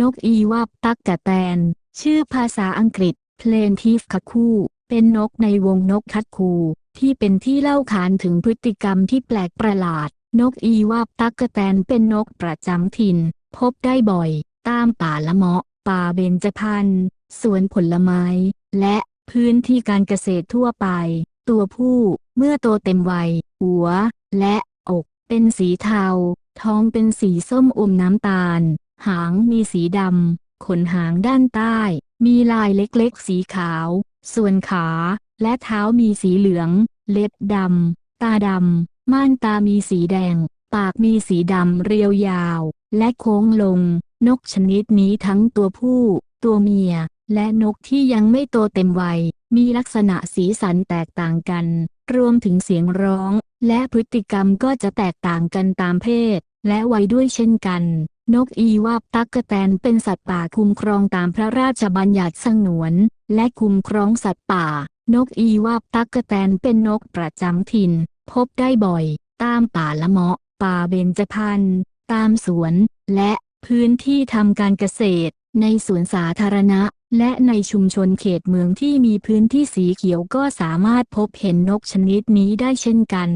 นกอีวาบตักกะแตน ชื่อภาษาอังกฤษ plaintiff คักคูเป็นนกในวงนกคัดคู ที่เป็นที่เล่าขานถึงพฤติกรรมที่แปลกประหลาด นกอีวาบตักกะแตนเป็นนกประจำถิ่น พบได้บ่อย ตามป่าละเมาะ ป่าเบญจพรรณสวนผลไม้ และพื้นที่การเกษตรทั่วไป ตัวผู้เมื่อโตเต็มวัย หัว และอก เป็นสีเทา ท้องเป็นสีส้มอมน้ำตาล หางมีสีดำ ขนหางด้านใต้ มีลายเล็กๆ สีขาว ส่วนขาและเท้ามีสีเหลือง เล็บดำ ตาดำ ม่านตามีสีแดง ปากมีสีดำเรียวยาว และโค้งลง นกชนิดนี้ทั้งตัวผู้ ตัวเมีย และนกที่ยังไม่โตเต็มวัย มีลักษณะสีสันแตกต่างกัน รวมถึงเสียงร้อง และพฤติกรรมก็จะแตกต่างกันตามเพศ และวัยด้วยเช่นกัน นกอีวาบตักกะแตนเป็นสัตว์ป่าคุ้มครองตามพระราชบัญญัติสงวน และคุ้มครองสัตว์ป่า นกอีวาบตักกะแตนเป็นนกประจำถิ่น พบได้บ่อย ตามป่าละเมาะ ป่าเบญจพรรณตามสวน และพื้นที่ทำการเกษตร ในสวนสาธารณะ และในชุมชนเขตเมืองที่มีพื้นที่สีเขียวก็สามารถพบเห็นนกชนิดนี้ได้เช่นกัน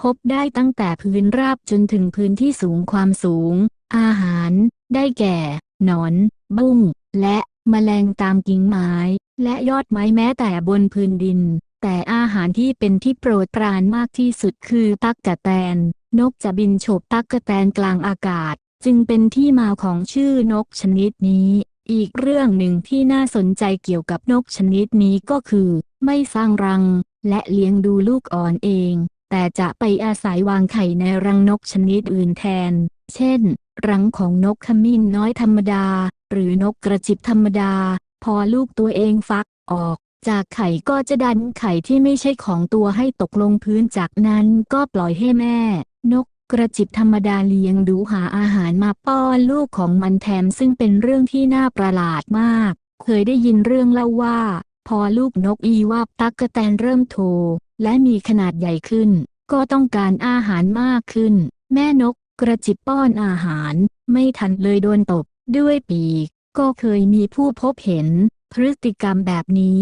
พบได้ตั้งแต่พื้นราบจนถึงพื้นที่สูงความสูง อาหาร ได้แก่ หนอน บุ้ง และแมลงตามกิ่งไม้ และยอดไม้แม้แต่บนพื้นดิน แต่อาหารที่เป็นที่โปรดปรานมากที่สุดคือตักกะแตน นกจะบินโฉบตักกะแตนกลางอากาศ จึงเป็นที่มาของชื่อนกชนิดนี้ อีกเรื่องหนึ่งที่น่าสนใจเกี่ยวกับนกชนิดนี้ก็คือ ไม่สร้างรัง และเลี้ยงดูลูกอ่อนเอง แต่จะไปอาศัยวางไข่ในรังนกชนิดอื่นแทน เช่น รังของนกขมิ้นน้อยธรรมดา หรือนกกระจิบธรรมดา พอลูกตัวเองฟักออก จากไข่ก็จะดันไข่ที่ไม่ใช่ของตัวให้ตกลงพื้นจากนั้นก็ปล่อยให้แม่ นกกระจิบธรรมดาเลี้ยงดูหาอาหารมาป้อนลูกของมันแถมซึ่งเป็นเรื่องที่น่าประหลาดมาก เคยได้ยินเรื่องเล่าว่า พอลูกนกอีวาบตักกะแตนเริ่มโตและมีขนาดใหญ่ขึ้น ก็ต้องการอาหารมากขึ้น แม่นก กระจิบป้อนอาหาร ไม่ทันเลยโดนตบด้วยปีก ก็เคยมีผู้พบเห็น พฤติกรรมแบบนี้